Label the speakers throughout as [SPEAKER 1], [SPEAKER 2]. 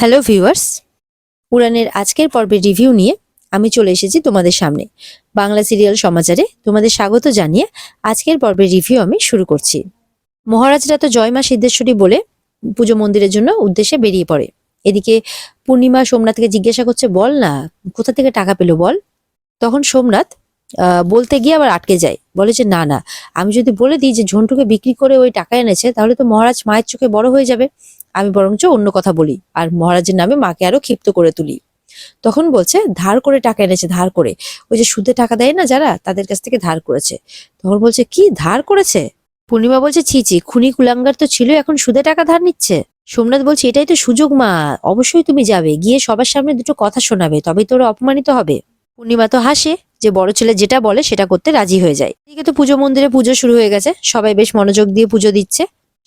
[SPEAKER 1] Hello viewers, উড়ানের আজকের পর্বের review নিয়ে আমি চলে এসেছি তোমাদের সামনে। বাংলা সিরিয়াল সমাচারে তোমাদের স্বাগত জানিয়ে আজকের পর্বের রিভিউ আমি শুরু করছি। মহারাজরা তো জয়মা সিদ্ধেশ্বরী বলে পুজো মন্দিরের জন্য উদ্দেশ্যে বেরিয়ে পড়ে। এদিকে পূর্ণিমা সোমনাথকে জিজ্ঞাসা করছে, বল না, কোথা থেকে টাকা পেল বল? তখন সোমনাথ বলতে গিয়ে আবার আটকে যায়। বলে যে, না না। আমি যদি বলে দিই যে, ঝন্টুকে বিক্রি করে ওই টাকা এনেছে, তাহলে তো মহারাজ মায়ের চোখে বড় হয়ে যাবে। আমি বরঞ্চ অন্য কথা বলি আর মহারাজের নামে মাকে আরও ক্ষিপ্ত করে তুলি। তখন বলছে, ধার করে টাকা এনেছে, ধার করে। ওই যে, সুদে টাকা দেয় না যারা, তাদের কাছ থেকে ধার করেছে। তখন বলছে, কি, ধার করেছে? পূর্ণিমা বলছে, ছি ছি, খুনি কুলাঙ্গার তো ছিল, এখন সুদে টাকা ধার নিচ্ছে। সোমনাথ বলছে, এটাই তো সুযোগ, মা। অবশ্যই তুমি যাবে। গিয়ে সবার সামনে দুটো কথা শোনাবে, তবেই তোর অপমানিত হবে। পূর্ণিমা তো হাসে। যে বড় ছেলে যেটা বলে সেটা করতে রাজি হয়ে যায়। এদিকে তো পুজো মন্দিরে পুজো শুরু হয়ে গেছে। সবাই বেশ মনোযোগ দিয়ে পুজো দিচ্ছে।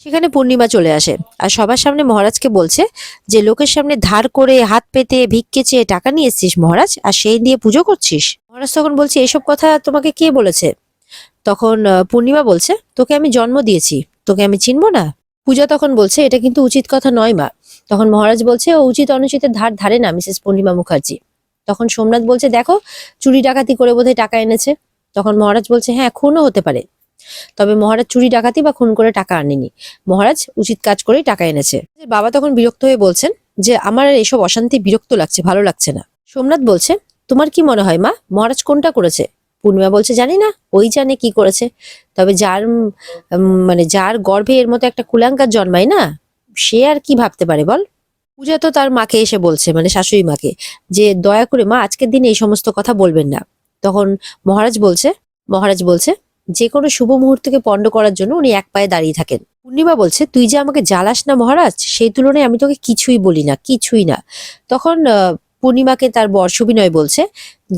[SPEAKER 1] সেখানে পূর্ণিমা চলে আসে। আর সবার সামনে মহারাজকে বলছে যে, লোকের সামনে ধার করে, হাত পেতে, ভিক্ষে চেয়ে টাকা নিয়ে এসছিস মহারাজ, আর সেই দিয়ে পুজো করছিস? মহারাজ তখন বলছে, এসব কথা তোমাকে কে বলেছে? তখন পূর্ণিমা বলছে, তোকে আমি জন্ম দিয়েছি, তোকে আমি চিনবো না? পূজা তখন বলছে, এটা কিন্তু উচিত কথা নয় মা। তখন মহারাজ বলছে, ও উচিত অনুচিতের ধার ধারে না, মিসেস পূর্ণিমা মুখার্জি। তখন সোমনাথ বলছে, দেখো, চুরি ডাকাতি করে বোধহয় টাকা এনেছে। তখন মহারাজ বলছে হ্যাঁ খুনও হতে পারে। তবে মহারাজ চুরি ডাকাতি বা খুন করে টাকা আনেনি। মহারাজ উচিত কাজ করেই টাকা এনেছে। বাবা তখন বিরক্ত হয়ে বলছেন যে, আমার এসব অশান্তি বিরক্ত লাগছে, ভালো লাগছে না। সোমনাথ বলছে, তোমার কি মনে হয় মা, মহারাজ কোনটা করেছে? পূর্ণিমা বলছে, জানি না, ওই জানে কি করেছে। তবে যার মানে যার গর্ভে এর মতো একটা কুলাঙ্কার জন্মায় না, সে আর কি ভাবতে পারে বল? পূজা তো তার মাকে এসে বলছে মানে শাশুড়ি মাকে, যে দয়া করে মা আজকের দিনে এই সমস্ত কথা বলবেন না। তখন মহারাজ বলছে মহারাজ বলছে, যে কোনো শুভ মুহূর্তকে পণ্ড করার জন্য উনি এক পায়ে দাঁড়িয়ে থাকেন। পূর্ণিমা বলছে, তুই যে আমাকে জ্বালাস না মহারাজ, সেই তুলনায় আমি তোকে কিছুই বলি না, কিছুই না। তখন পূর্ণিমাকে তার বর্ষবিনয় বলছে,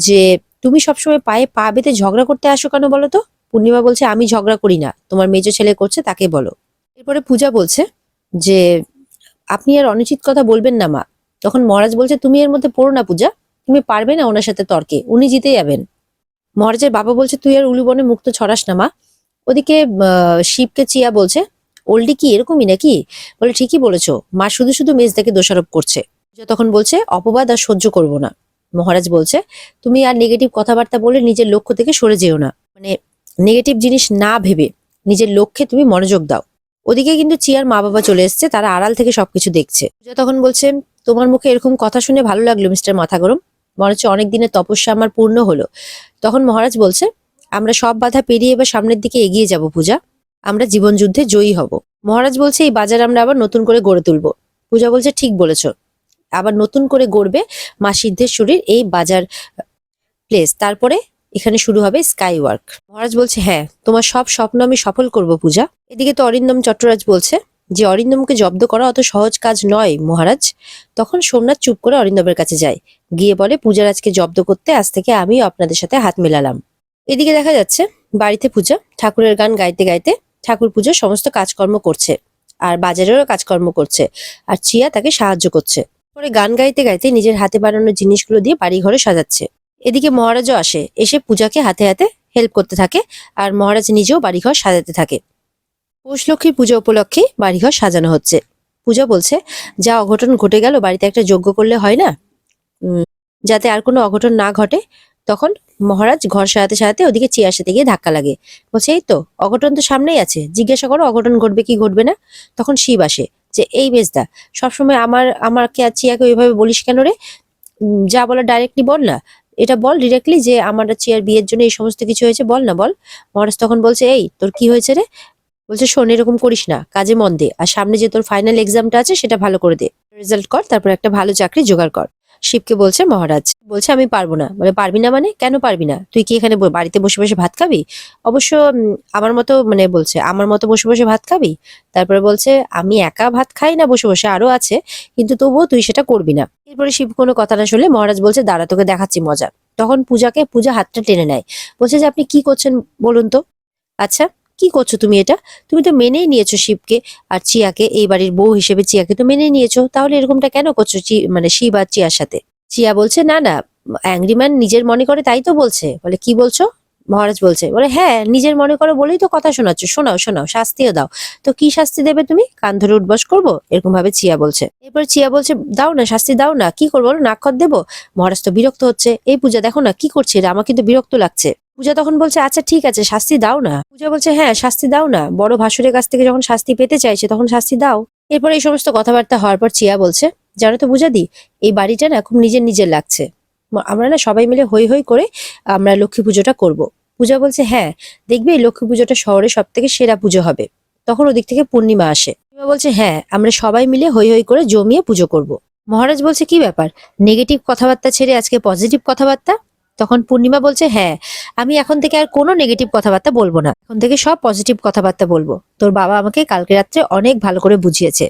[SPEAKER 1] যে তুমি সবসময় পায়ে পা বেঁধে ঝগড়া করতে আসো কেন বলো তো? পূর্ণিমা বলছে, আমি ঝগড়া করি না, তোমার মেজো ছেলে করছে তাকে বলো। এরপরে পূজা বলছে, যে আপনি আর অনুচিত কথা বলবেন না, মা। তখন মহারাজ বলছে, তুমি এর মধ্যে পড়ো না পূজা। তুমি পারবে না ওনার সাথে তর্কে। উনি জিতে যাবেন। মহারাজের বাবা বলছে, তুই আর উলুবনে মুক্ত ছড়াস না, মা। ওদিকে শিবকে চিয়া বলছে, ওল্ডি কি এরকমই নাকি? বলে, ঠিকই বলেছ। মা শুধু শুধু মেজদাকে দোষারোপ করছে। পূজা তখন বলছে, অপবাদ আর সহ্য করব না। মহারাজ বলছে, তুমি আর নেগেটিভ কথাবার্তা বলে নিজের লক্ষ্য থেকে সরে যেও না। মানে নেগেটিভ জিনিস না ভেবে নিজের লক্ষ্যে তুমি মনোযোগ দাও। ওদিকে কিন্তু চিয়ার মা বাবা চলে এসছে, তারা আড়াল থেকে সবকিছু দেখছে। পূজা তখন বলছে, তোমার মুখে এরকম কথা শুনে ভালো লাগল, মিস্টার মাথা গরম মনে হচ্ছে অনেক দিনের তপস্যা আমার পূর্ণ হলো। তখন মহারাজ বলছে, আমরা সব বাধা পেরিয়ে এবার সামনের দিকে এগিয়ে যাব পূজা। আমরা জীবন যুদ্ধে জয়ী হব। মহারাজ বলছে, এই বাজার আমরা আবার নতুন করে গড়ে তুলবো। পূজা বলছে, ঠিক বলেছ। আবার নতুন করে গড়বে মা সিদ্ধেশ্বরীর এই বাজার প্লেস তারপরে এখানে শুরু হবে স্কাই ওয়ার্ক মহারাজ বলছে হ্যাঁ তোমার সব স্বপ্ন আমি সফল করব পূজা। এদিকে তো অরিন্দম চট্টরাজ বলছে যে, অরিন্দমকে জব্দ করা অত সহজ কাজ নয়, মহারাজ। তখন সোমনাথ চুপ করে অরিন্দমের কাছে যায়। গিয়ে বলে, পূজারাজকে জব্দ করতে আজ থেকে আমিও আপনাদের সাথে হাত মেলালাম। এদিকে দেখা যাচ্ছে, বাড়িতে পূজা, ঠাকুরের গান গাইতে গাইতে ঠাকুর পুজোর সমস্ত কাজকর্ম করছে আর বাজারেরও কাজকর্ম করছে আর চিয়া তাকে সাহায্য করছে। পরে গান গাইতে গাইতে নিজের হাতে বানানো জিনিসগুলো দিয়ে বাড়ি ঘরে সাজাচ্ছে। এদিকে মহারাজও আসে, এসে পূজাকে হাতে হাতে হেল্প করতে থাকে আর মহারাজ নিজেও বাড়িঘর সাজাতে থাকে। পৌষ লক্ষ্মীর পুজো উপলক্ষে বাড়িঘর সাজানো হচ্ছে। পূজা বলছে, যা অঘটন ঘটে গেল, বাড়িতে একটা যজ্ঞ করলে হয় না? যাতে আর কোনো অঘটন না ঘটে, তখন মহারাজ ঘর সাজাতে সাজাতে ওদিকে চেয়ার সাথে গিয়ে ধাক্কা লাগে। বলছে, এই তো, অঘটন তো সামনেই আছে। জিজ্ঞাসা করো, অঘটন ঘটবে কি ঘটবে না? তখন শিব আসে, যে, এই বেজদা সবসময় আমার, আমাকে আর চিয়াকে ওইভাবে বলিস কেন রে? যা বলার ডাইরেক্টলি বল না। এটা বল ডিরেক্টলি যে, আমার চিয়ার বিয়ের জন্য এই সমস্ত কিছু হয়েছে, বল না বল। মহারাজ তখন বলছে, এই, তোর কি হয়েছে রে? বলছে, শোন, এরকম করিস না, কাজে মন দে, আর সামনে যে তোর ফাইনাল এক্সামটা আছে, সেটা ভালো করে দে রেজাল্ট কর, তারপর একটা ভালো চাকরি জোগাড় কর। শিবকে বলছে, মহারাজ, বলছে, আমি পারব না। বলে পারবি না মানে? কেন পারবি না? তুই কি এখানে বাড়িতে বসে বসে ভাত খাবি? অবশ্য আমার মতো মানে বলছে, আমার মতো বসে বসে ভাত খাবি? তারপরে বলছে, আমি একা ভাত খাই না, বসে বসে আরও আছে, কিন্তু তবুও তুই সেটা করবি না। এরপরে শিব কোনো কথা না শুনলে মহারাজ বলছে, দাঁড়া, তোকে দেখাচ্ছি মজা। তখন পূজাকে, পূজা হাতটা টেনে নেয়। বলছে যে, আপনি কি করছেন বলুন তো? আচ্ছা কি করছ তুমি এটা? তুমি তো মেনেই নিয়েছো শিবকে আর চিয়াকে, এই বাড়ির বউ হিসেবে চিয়াকে তো মেনে নিয়েছো। তাহলে এরকমটা কেন করছ চি- মানে শিব আর চিয়ার সাথে? চিয়া বলছে, না না অ্যাংরিম্যান নিজের মনে করে তাই তো বলছে। বলে, কি বলছো? মহারাজ বলছে, বলে হ্যাঁ নিজের মনে করো বলেই তো কথা শোনাচ্ছ। শোনাও শোনাও, শাস্তিও দাও। তো কি শাস্তি দেবে তুমি? কান ধরে উঠবস করব? এরকম ভাবে চিয়া বলছে। এরপর চিয়া বলছে, দাও না, শাস্তি দাও না, কি করব বলো নাক্ষর দেবো? মহারাজ তো বিরক্ত হচ্ছে, এই পূজা দেখো না, কি করছে? এরা আমার কিন্তু বিরক্ত লাগছে। পূজা তখন বলছে আচ্ছা ঠিক আছে, শাস্তি দাও না। পূজা বলছে হ্যাঁ শাস্তি দাও না। বড় ভাসুরের কাছ থেকে যখন শাস্তি পেতে চাইছে, তখন শাস্তি দাও। এরপর এই সমস্ত কথাবার্তা হওয়ার পর চিয়া বলছে, জানো তো পূজা দি এই বাড়িটা না খুব নিজের নিজের লাগছে। আমরা না সবাই মিলে হই হই করে আমরা লক্ষ্মী পুজোটা করব। পূজা বলছে হ্যাঁ দেখবে এই লক্ষ্মী পুজোটা শহরে সব থেকে সেরা পুজো হবে। তখন ওদিক থেকে পূর্ণিমা আসে। পূর্ণিমা বলছে হ্যাঁ আমরা সবাই মিলে হই হই করে জমিয়ে পুজো করব। মহারাজ বলছে, কি ব্যাপার? নেগেটিভ কথাবার্তা ছেড়ে আজকে পজিটিভ কথাবার্তা? তখন পূর্ণিমা বলছে হ্যাঁ আমি এখন থেকে আর কোনো নেগেটিভ কথাবার্তা বলব না। এখন থেকে সব পজিটিভ কথাবার্তা বলব। তোর বাবা আমাকে কালকে রাত্রে অনেক ভালো করে বুঝিয়েছে।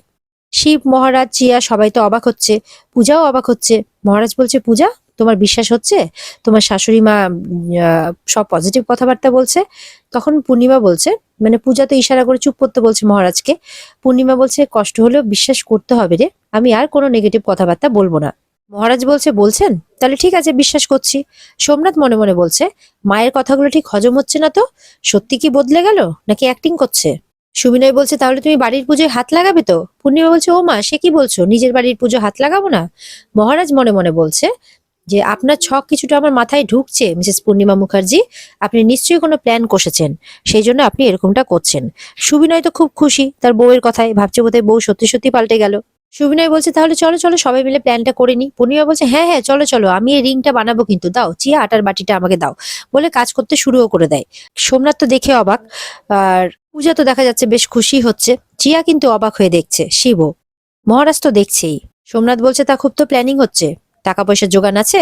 [SPEAKER 1] শিব, মহারাজ চিয়া সবাই তো অবাক হচ্ছে। পূজাও অবাক হচ্ছে। মহারাজ বলছে, পূজা, তোমার বিশ্বাস হচ্ছে? তোমার শাশুড়ি মা সব পজিটিভ কথাবার্তা বলছে? তখন পূর্ণিমা বলছে মানে পূজা তো ইশারা করে চুপ করতে বলছে মহারাজকে। পূর্ণিমা বলছে, কষ্ট হলেও বিশ্বাস করতে হবে রে। আমি আর কোনো নেগেটিভ কথাবার্তা বলব না। মহারাজ বলছে, বলছেন? তাহলে ঠিক আছে, বিশ্বাস করছি। সোমনাথ মনে মনে বলছে, মায়ের কথাগুলো ঠিক হজম হচ্ছে না তো? সত্যি কি বদলে গেল? নাকি অ্যাক্টিং করছে? সুবিনয় বলছে, তাহলে তুমি বাড়ির পুজোয় হাত লাগাবে তো? পূর্ণিমা বলছে, ও মা, সে কি বলছো? নিজের বাড়ির পুজো হাত লাগাবো না? মহারাজ মনে মনে বলছে, যে আপনার ছক কিছুটা আমার মাথায় ঢুকছে, মিসেস পূর্ণিমা মুখার্জি। আপনি নিশ্চয়ই কোনো প্ল্যান কষেছেন, সেই জন্য আপনি এরকমটা করছেন। সুবিনয় তো খুব খুশি, তার বউয়ের কথায় ভাবছে বোধহয় বউ সত্যি সত্যি পাল্টে গেল। সুবিনয় বলছে, তাহলে চলো চলো, সবাই মিলে প্ল্যানটা করে নি পূর্ণিমা বলছে হ্যাঁ হ্যাঁ চলো চলো, আমি এই রিংটা বানাবো কিন্তু, দাও, চিয়া আটার বাটিটা আমাকে দাও। বলে কাজ করতে শুরুও করে দেয়। সোমনাথ তো দেখে অবাক, আর পূজা তো দেখা যাচ্ছে বেশ খুশি হচ্ছে। চিয়া কিন্তু অবাক হয়ে দেখছে, শিব, মহারাজ তো দেখছেই। সোমনাথ বলছে, তা খুব তো প্ল্যানিং হচ্ছে টাকা পয়সার যোগান আছে?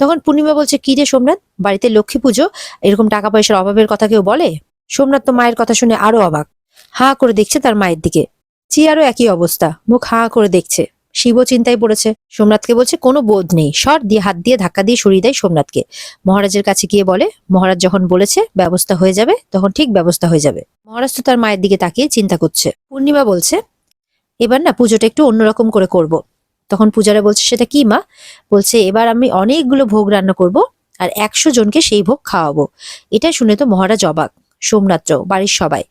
[SPEAKER 1] তখন পূর্ণিমা বলছে, কি রে সোমনাথ, বাড়িতে লক্ষ্মী পুজো, এরকম টাকা পয়সার অভাবের কথা কেউ বলে? সোমনাথ তো মায়ের কথা শুনে আরও অবাক, হা করে দেখছে তার মায়ের দিকে। চিয়ারও একই অবস্থা। মুখ হা করে দেখছে। শিব চিন্তায় পড়েছে। সোমনাথকে বলছে, কোনো বোধ নেই। শর দিয়ে হাত দিয়ে ধাক্কা দিয়ে সরিয়ে দেয় সোমনাথকে। মহারাজের কাছে গিয়ে বলে, মহারাজ যখন বলেছে ব্যবস্থা হয়ে যাবে, তখন ঠিক ব্যবস্থা হয়ে যাবে। মহারাজ তো তার মায়ের দিকে তাকিয়ে চিন্তা করছে। পূর্ণিমা বলছে, এবার না পুজোটা একটু অন্যরকম করে করব। তখন পূজারা বলছে, সেটা কি মা? বলছে, এবার আমি অনেকগুলো ভোগ রান্না করব আর একশো জনকে সেই ভোগ খাওয়াবো। এটা শুনে তো মহারাজ অবাক। সোমনাথ বাড়ির সবাই।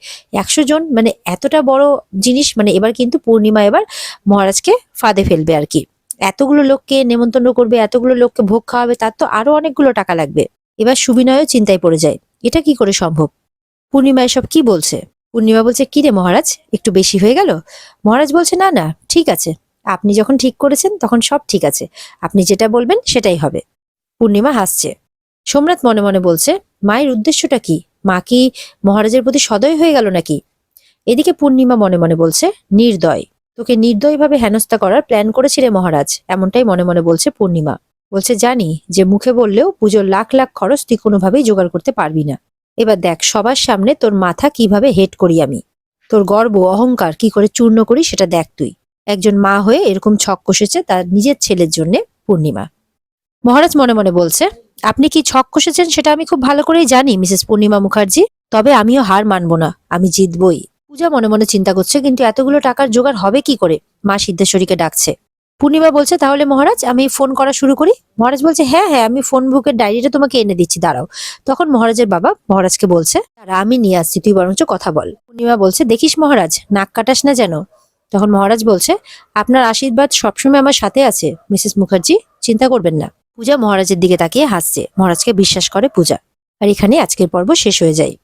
[SPEAKER 1] একশো জন মানে এতটা বড় জিনিস মানে এবার কিন্তু পূর্ণিমা এবার মহারাজকে ফাঁদে ফেলবে আর কি। এতগুলো লোককে নেমন্তন্ন করবে, এতগুলো লোককে ভোগ খাওয়াবে, তার তো আরও অনেকগুলো টাকা লাগবে। এবার সুবিনয়ও চিন্তায় পড়ে যায়, এটা কি করে সম্ভব? পূর্ণিমা এসব কি বলছে? পূর্ণিমা বলছে, কি রে মহারাজ, একটু বেশি হয়ে গেল? মহারাজ বলছে, না না, ঠিক আছে। আপনি যখন ঠিক করেছেন, তখন সব ঠিক আছে। আপনি যেটা বলবেন, সেটাই হবে। পূর্ণিমা হাসছে। সোমনাথ মনে মনে বলছে, মায়ের উদ্দেশ্যটা কি? মা কি মহারাজের প্রতি সদয় হয়ে গেল নাকি? এদিকে পূর্ণিমা মনে মনে বলছে, নির্দয়। তোকে নির্দয়ভাবে হেনস্থা করার প্ল্যান করেছিলে মহারাজ, এমনটাই মনে মনে বলছে পূর্ণিমা। বলছে, জানি যে মুখে বললেও পুজোর লাখ লাখ খরচ তুই কোনোভাবেই জোগাড় করতে পারবি না। এবার দেখ, সবার সামনে তোর মাথা কীভাবে হেট করি আমি? তোর গর্ব, অহংকার, কি করে চূর্ণ করি সেটা দেখ তুই। একজন মা হয়ে এরকম ছক কষেছে তার নিজের ছেলের জন্য পূর্ণিমা। মহারাজ মনে মনে বলছে আপনি কি ছক কষেছেন সেটা আমি খুব ভালো করেই জানি মিসেস পূর্ণিমা মুখার্জি। তবে আমিও হার মানব না আমি জিতবই। পূজা মনে মনে চিন্তা করছে কিন্তু এতগুলো টাকার জোগাড় হবে কি করে? মা সিদ্ধেশ্বরীকে ডাকছে। পূর্ণিমা বলছে তাহলে মহারাজ আমি ফোন করা শুরু করি? মহারাজ বলছে হ্যাঁ হ্যাঁ আমি ফোন বুকের ডায়েরিটা তোমাকে এনে দিচ্ছি দাঁড়াও। তখন মহারাজের বাবা মহারাজকে বলছে "দাঁড়া, আমি নিয়ে আসছি তুই বরঞ্চ কথা বল। পূর্ণিমা বলছে দেখিস মহারাজ নাক কাটাস না যেন? তখন মহারাজ বলছে আপনার আশীর্বাদ সবসময় আমার সাথে আছে মিসেস মুখার্জি চিন্তা করবেন না। পূজা মহারাজের দিকে তাকিয়ে হাসছে। মহারাজকে বিশ্বাস করে পূজা। আর এখানে আজকের পর্ব শেষ হয়ে যায়।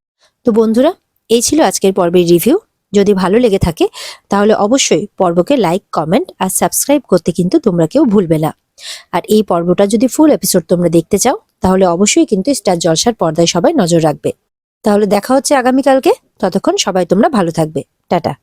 [SPEAKER 1] তো বন্ধুরা, এই ছিল আজকের পর্বের রিভিউ। যদি ভালো লেগে থাকে, তাহলে অবশ্যই পর্বকে লাইক, কমেন্ট আর সাবস্ক্রাইব করতে কিন্তু তোমরা কেউ ভুলবে না। আর এই পর্বটা যদি ফুল এপিসোড তোমরা দেখতে চাও, তাহলে অবশ্যই কিন্তু স্টার জলসার পর্দায় সবাই নজর রাখবে। তাহলে দেখা হচ্ছে আগামীকালকে। ততক্ষণ সবাই তোমরা ভালো থাকবে। টাটা।